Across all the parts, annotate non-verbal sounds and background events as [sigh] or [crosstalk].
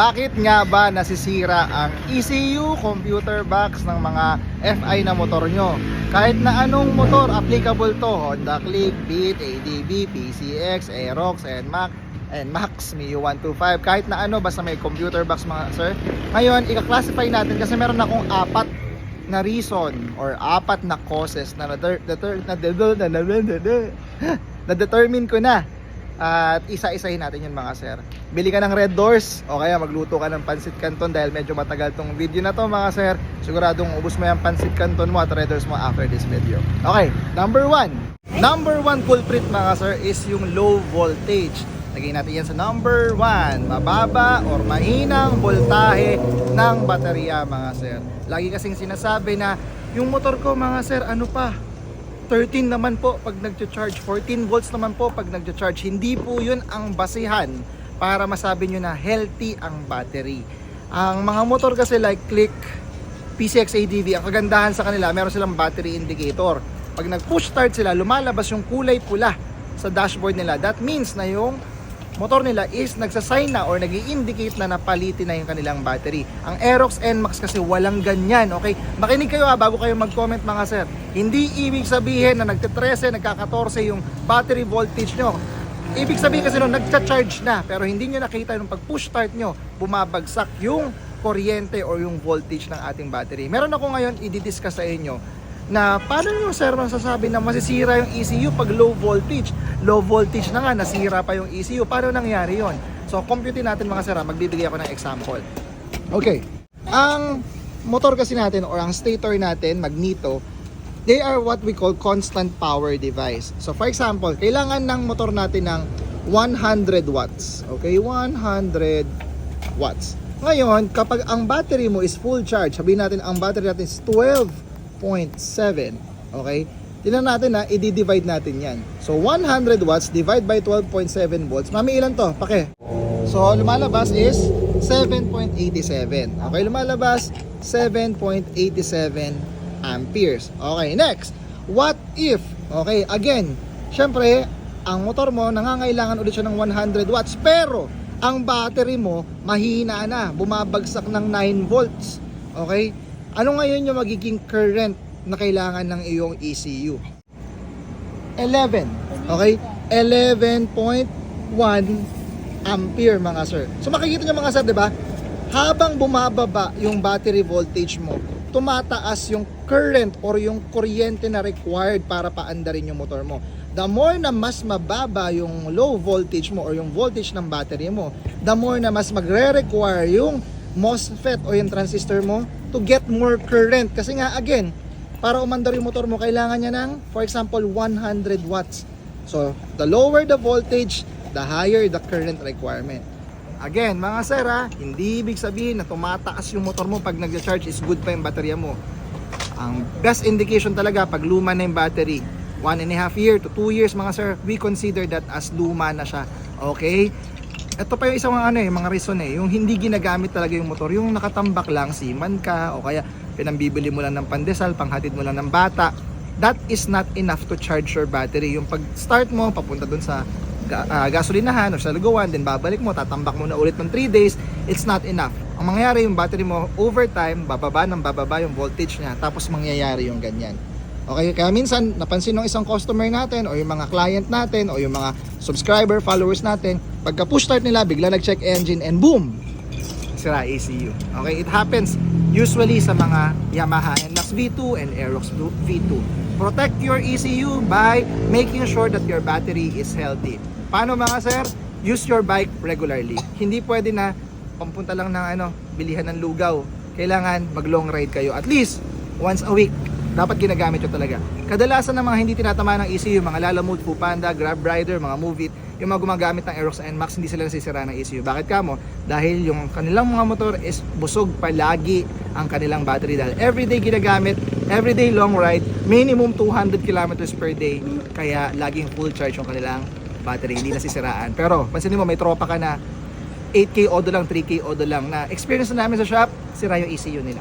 Bakit nga ba nasisira ang ECU computer box ng mga FI na motor nyo? Kahit na anong motor applicable to, Honda Click, Beat, ADB, PCX, Aerox, NMAX, NMAX, Mio 125, kahit na ano basta may computer box mga sir. Ngayon, i-classify natin kasi meron akong apat na reason or apat na causes na na, na, na, na, na, na, na, na determine ko na at isa-isahin natin yun mga sir. Bili ka ng red doors o kaya magluto ka ng pansit canton dahil medyo matagal tong video na to mga sir. Siguradong ubus mo yung pansit canton mo at red doors mo after this video. Okay, number one. Number one culprit mga sir is yung low voltage. Lagay natin yan sa number one. Mababa or mahinang voltahe ng baterya mga sir. Lagi kasing sinasabi na yung motor ko mga sir, ano pa, 13 naman po pag nagcha-charge, 14 volts naman po pag nagcha-charge. Hindi po 'yun ang basihan para masabi nyo na healthy ang battery. Ang mga motor kasi like Click, PCX ADV, ang kagandahan sa kanila, meron silang battery indicator. Pag nag-push start sila, lumalabas yung kulay pula sa dashboard nila. That means na yung motor nila is nagsasign na or nag indicate na napalitin na yung kanilang battery. Ang Aerox NMAX kasi walang ganyan, okay? Makinig kayo ha, bago kayo mag-comment mga sir. Hindi ibig sabihin na nagte-13, nagka-14 yung battery voltage nyo. Ibig sabihin kasi nung nagcha-charge na, pero hindi nyo nakita nung pag-push start nyo, bumabagsak yung kuryente or yung voltage ng ating battery. Meron ako ngayon i-discuss sa inyo na paano nyo sir masasabi na masisira yung ECU pag low voltage? Low voltage na nga, nasira pa yung ECU. Paano nangyari yon? So, compute natin mga sir, ha? magbibigay ako ng example. Okay. Ang motor kasi natin or ang stator natin, magneto, they are what we call constant power device. So, for example, kailangan ng motor natin ng 100 watts. Okay, 100 watts. Ngayon, kapag ang battery mo is full charge, sabihin natin ang battery natin is 12.7. Okay? Tingnan natin na, i-divide natin yan. So, 100 watts divide by 12.7 volts. Mami, ilan to? Pake. So, lumalabas is 7.87. Okay, lumalabas 7.87 amperes. Okay, next. What if, okay, again, syempre, ang motor mo, nangangailangan ulit siya ng 100 watts, pero, ang battery mo, mahina na, bumabagsak ng 9 volts. Okay? Ano ngayon yung magiging current na kailangan ng iyong ECU? 11. Okay? 11.1 ampere mga sir. So makikita nyo mga sir, di ba? Habang bumababa yung battery voltage mo, tumataas yung current or yung kuryente na required para paandarin yung motor mo. The more na mas mababa yung low voltage mo or yung voltage ng battery mo, the more na mas magre-require yung MOSFET o yung transistor mo to get more current. Kasi nga again, para umandar yung motor mo, kailangan niya ng, for example, 100 watts. So, the lower the voltage, the higher the current requirement. Again, mga sir ha, hindi ibig sabihin na tumataas yung motor mo pag nag-charge is good pa yung baterya mo. Ang best indication talaga pag luma na yung battery, one and a half year to two years mga sir, we consider that as luma na siya. Okay? Ito pa yung isang ano eh, mga reason eh, yung hindi ginagamit talaga yung motor, yung nakatambak lang, siman ka, o kaya pinambibili mo lang ng pandesal, panghatid mo lang ng bata, that is not enough to charge your battery. Yung pag start mo, papunta dun sa ah, gasolinahan or sa lugawan, then babalik mo, tatambak mo na ulit ng 3 days, it's not enough. Ang mangyayari yung battery mo, over time, bababa ng bababa yung voltage niya, tapos mangyayari yung ganyan. Okay, kaya minsan napansin ng isang customer natin o yung mga client natin o yung mga subscriber, followers natin, pagka push start nila, bigla nag-check engine and boom, sira ECU. Okay, it happens usually sa mga Yamaha NMAX V2 and Aerox V2. Protect your ECU by making sure that your battery is healthy. Paano mga sir? Use your bike regularly. Hindi pwede na pampunta lang ng ano, bilihan ng lugaw. Kailangan mag long ride kayo at least once a week. Dapat ginagamit nyo talaga. Kadalasan ng mga hindi tinatama ng ECU, mga Lalamove, Pupanda, Grab Rider, mga Movit, yung mga gumagamit ng Aerox and Max, hindi sila nasisira ng ECU. Bakit kamo? Dahil yung kanilang mga motor is busog palagi ang kanilang battery dahil everyday ginagamit, everyday long ride, minimum 200 kilometers per day, kaya laging full charge yung kanilang battery, hindi nasisiraan. Pero, pansinin mo, may tropa ka na 8K odo lang, 3K odo lang na experience na namin sa shop, sira yung ECU nila.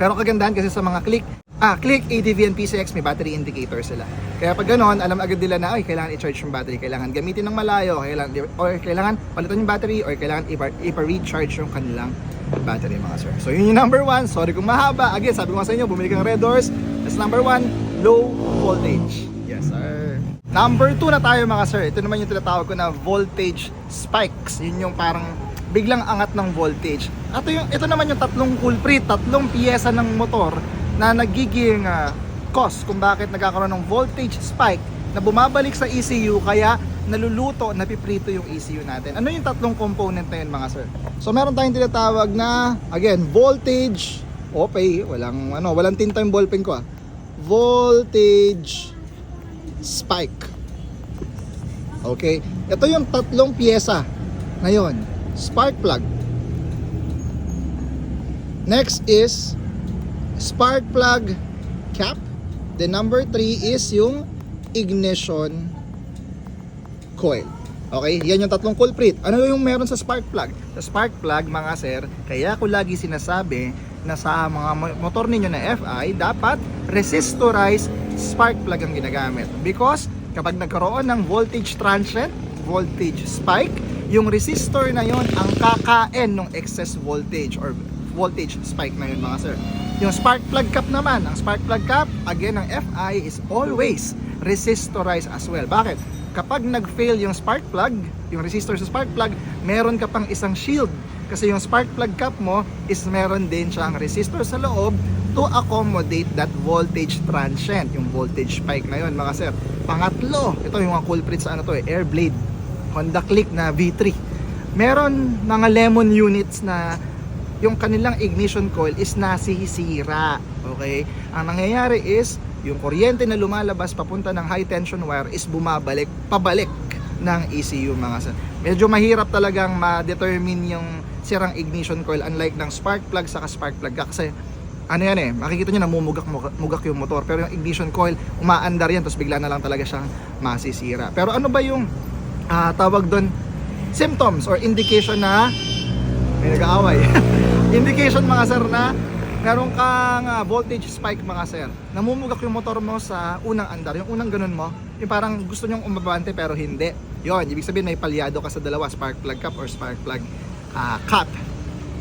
Pero kagandahan kasi sa mga click, Ah, click ADV and PCX, may battery indicator sila. Kaya pag ganoon, alam agad nila na, ay, kailangan i-charge yung battery, kailangan gamitin ng malayo, kailangan, or kailangan palitan yung battery, or kailangan ipa- ipa-recharge yung kanilang battery mga sir. So yun yung number one, sorry kung mahaba. Again, sabi ko nga sa inyo, bumili kang Red Doors. That's number one, low voltage. Yes sir. Number two na tayo mga sir. Ito naman yung tinatawag ko na voltage spikes. Yun yung parang biglang angat ng voltage. Ito, yung, ito naman yung tatlong culprit, tatlong piyesa ng motor na nagiging ah, cause kung bakit nagkakaroon ng voltage spike na bumabalik sa ECU kaya naluluto, napiprito yung ECU natin. Ano yung tatlong component na yun mga sir? So meron tayong tinatawag na again, voltage okay, walang ano, walang tinta yung ballpen ko ah. Voltage spike. Okay? Ito yung tatlong piyesa. Ngayon, spark plug. Next is spark plug cap. The number 3 is yung ignition coil. Okay, yan yung tatlong culprit. Ano yung meron sa spark plug? Sa spark plug, mga sir, kaya ko lagi sinasabi na sa mga mo- motor ninyo na FI, dapat resistorize spark plug ang ginagamit. Because kapag nagkaroon ng voltage transient, voltage spike, yung resistor na yon ang kakain ng excess voltage or voltage spike na yun mga sir. Yung spark plug cap naman, ang spark plug cap, again, ang FI is always resistorize as well. Bakit? Kapag nag-fail yung spark plug, yung resistor sa spark plug, meron ka pang isang shield. Kasi yung spark plug cap mo is meron din siyang resistor sa loob to accommodate that voltage transient, yung voltage spike na yun mga sir. Pangatlo, ito yung mga culprit sa ano to eh, air blade. Honda Click na V3. Meron mga lemon units na yung kanilang ignition coil is nasisira. Okay? Ang nangyayari is, yung kuryente na lumalabas papunta ng high tension wire is bumabalik, pabalik ng ECU mga sir. Medyo mahirap talagang ma-determine yung sirang ignition coil unlike ng spark plug sa spark plug kasi ano yan eh, makikita nyo namumugak mugak yung motor pero yung ignition coil umaandar yan tapos bigla na lang talaga siyang masisira. Pero ano ba yung ah, tawag doon symptoms or indication na may nag-aaway. [laughs] indication mga sir na meron kang ah, voltage spike mga sir. Namumugak yung motor mo sa unang andar. Yung unang ganun mo, yung parang gusto nyong umabante pero hindi. Yon, ibig sabihin may palyado ka sa dalawa, spark plug cap or spark plug ah, cap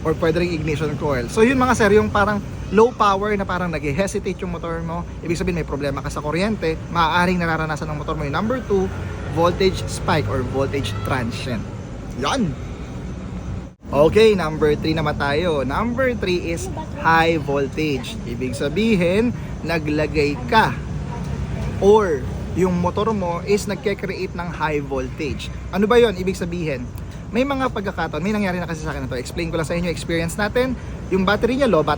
or pwede ring ignition coil. So yun mga sir, yung parang low power na parang nag-hesitate yung motor mo, ibig sabihin may problema ka sa kuryente, maaaring nararanasan ng motor mo yung number 2, voltage spike or voltage transient. Yan! Okay, number 3 naman tayo. Number 3 is high voltage. Ibig sabihin, naglagay ka or yung motor mo is nagke-create ng high voltage. Ano ba yon? Ibig sabihin, may mga pagkakataon, may nangyari na kasi sa akin na to. Explain ko lang sa inyo, experience natin. Yung battery niya lobat.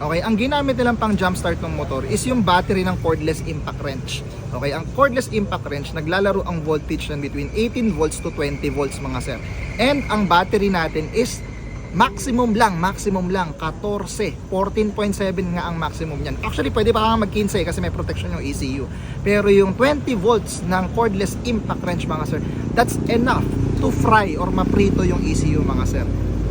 Okay, ang ginamit nilang pang jumpstart ng motor is yung battery ng cordless impact wrench. Okay, ang cordless impact wrench, naglalaro ang voltage ng between 18 volts to 20 volts mga sir. And ang battery natin is maximum lang, maximum lang, 14, 14.7 nga ang maximum niyan. Actually, pwede pa nga mag-15 kasi may protection yung ECU. Pero yung 20 volts ng cordless impact wrench mga sir, that's enough to fry or maprito yung ECU mga sir.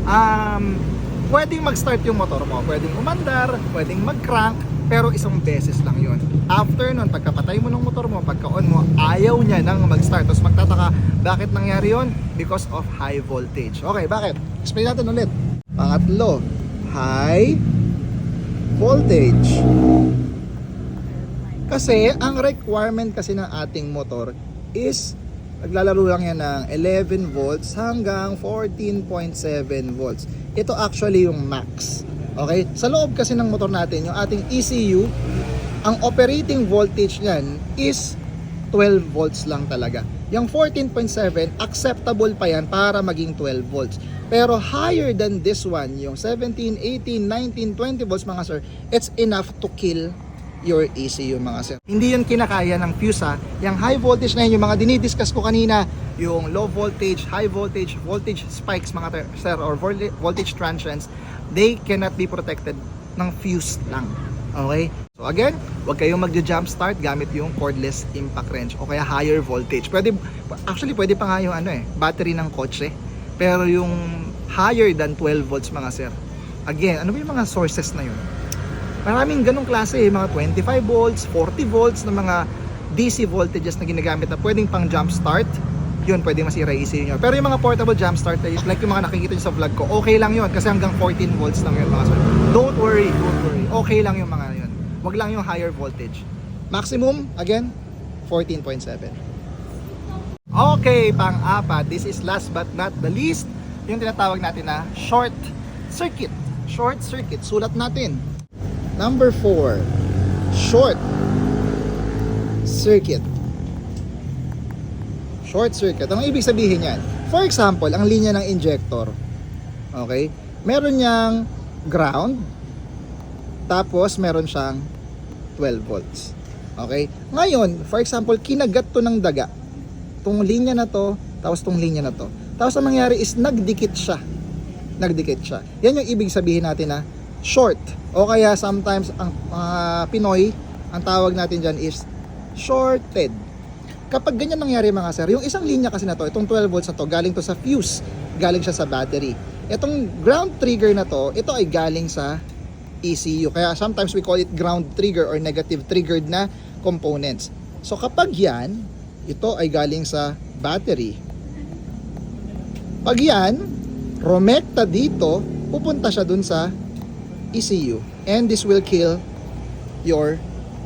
Um, pwedeng mag-start yung motor mo, pwedeng umandar, pwedeng mag-crank, pero isang beses lang yon. After nun, pagkapatay mo ng motor mo, pagka-on mo, ayaw niya nang mag-start. Tapos magtataka, bakit nangyari yon? Because of high voltage. Okay, bakit? Explain natin ulit. Pangatlo, high voltage. Kasi ang requirement kasi ng ating motor is naglalaro lang yan ng 11 volts hanggang 14.7 volts. Ito actually yung max. Okay? Sa loob kasi ng motor natin, yung ating ECU, ang operating voltage niyan is 12 volts lang talaga. Yung 14.7, acceptable pa yan para maging 12 volts. Pero higher than this one, yung 17, 18, 19, 20 volts mga sir, it's enough to kill your ECU mga sir. Hindi yun kinakaya ng fuse ha. Yung high voltage na yun, yung mga dinidiscuss ko kanina, yung low voltage, high voltage, voltage spikes mga sir, or volta- voltage transients, they cannot be protected ng fuse lang. Okay? So again, huwag kayong magja-jump start gamit yung cordless impact wrench o kaya higher voltage. Pwede, actually pwede pa nga yung ano eh, battery ng kotse. Pero yung higher than 12 volts mga sir. Again, ano ba yung mga sources na yun? Maraming ganong klase, eh, mga 25 volts, 40 volts na mga DC voltages na ginagamit na pwedeng pang jump start. Yun, pwedeng masira ECU nyo. Pero yung mga portable jump start, eh, like yung mga nakikita nyo sa vlog ko, okay lang yun kasi hanggang 14 volts lang yun mga sir. Don't worry, don't worry. Okay lang yung mga yun. Wag lang yung higher voltage. Maximum, again, 14.7. Okay, pang-apat. This is last but not the least, yung tinatawag natin na short circuit. Short circuit. Sulat natin. Number 4. Short circuit. Short circuit. Ang ibig sabihin yan? For example, ang linya ng injector. Okay? Meron niyang ground. Tapos meron siyang 12 volts. Okay? Ngayon, for example, kinagat to ng daga. Tong linya na to, tapos tong linya na to. Tapos ang nangyari is nagdikit siya. Nagdikit siya. Yan yung ibig sabihin natin na short. O kaya sometimes ang ah, Pinoy, ang tawag natin dyan is shorted. Kapag ganyan nangyari mga sir, yung isang linya kasi na to, itong 12 volts na to, galing to sa fuse, galing siya sa battery. Itong ground trigger na to, ito ay galing sa ECU. Kaya sometimes we call it ground trigger or negative triggered na components. So kapag yan, ito ay galing sa battery. Pag yan, romekta dito, pupunta siya dun sa ECU. And this will kill your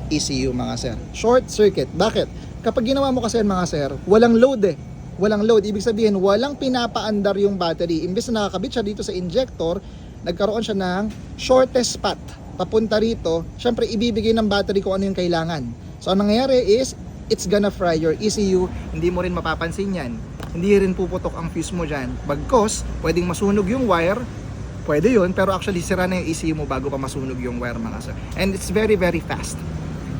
ECU mga sir. Short circuit. Bakit? Kapag ginawa mo kasi yan, mga sir, walang load eh. Walang load. Ibig sabihin, walang pinapaandar yung battery. Imbes na nakakabit siya dito sa injector, nagkaroon siya ng shortest path papunta rito, syempre ibibigay ng battery kung ano yung kailangan. So ang nangyayari is, it's gonna fry your ECU, hindi mo rin mapapansin yan. Hindi rin puputok ang fuse mo dyan. Bagkos, pwedeng masunog yung wire, pwede yun, pero actually sira na yung ECU mo bago pa masunog yung wire mga sir. And it's very very fast.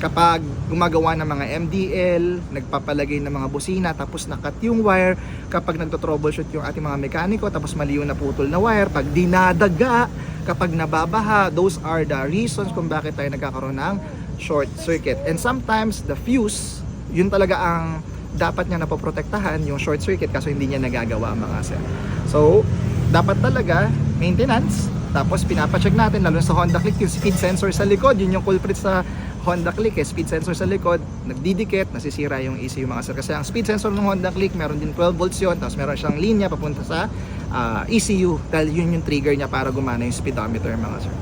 Kapag gumagawa ng mga MDL, nagpapalagay ng mga busina, tapos nakat yung wire, kapag nagto-troubleshoot yung ating mga mekaniko, tapos mali yung naputol na wire, pag dinadaga, kapag nababaha, those are the reasons kung bakit tayo nagkakaroon ng short circuit. And sometimes, the fuse, yun talaga ang dapat niya napoprotektahan, yung short circuit, kaso hindi niya nagagawa mga sir. So, dapat talaga, maintenance, tapos pinapacheck natin, lalo sa Honda Click, yung speed sensor sa likod, yun yung culprit sa Honda Click, eh, speed sensor sa likod, nagdidikit, nasisira yung ECU mga sir. Kasi ang speed sensor ng Honda Click, meron din 12 volts yun, tapos meron siyang linya papunta sa ah, ECU, dahil yun yung trigger niya para gumana yung speedometer mga sir.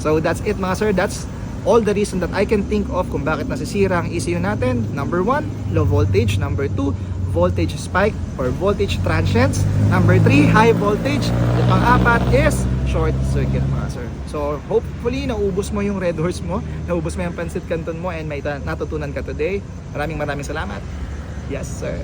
So that's it mga sir, that's all the reason that I can think of kung bakit nasisira ang ECU natin. Number 1, low voltage. Number 2, voltage spike or voltage transients. Number 3, high voltage. Yung pang-apat is short circuit mga sir. So hopefully naubos mo yung red horse mo, naubos mo yung pancit canton mo and may natutunan ka today. Maraming maraming salamat. Yes sir.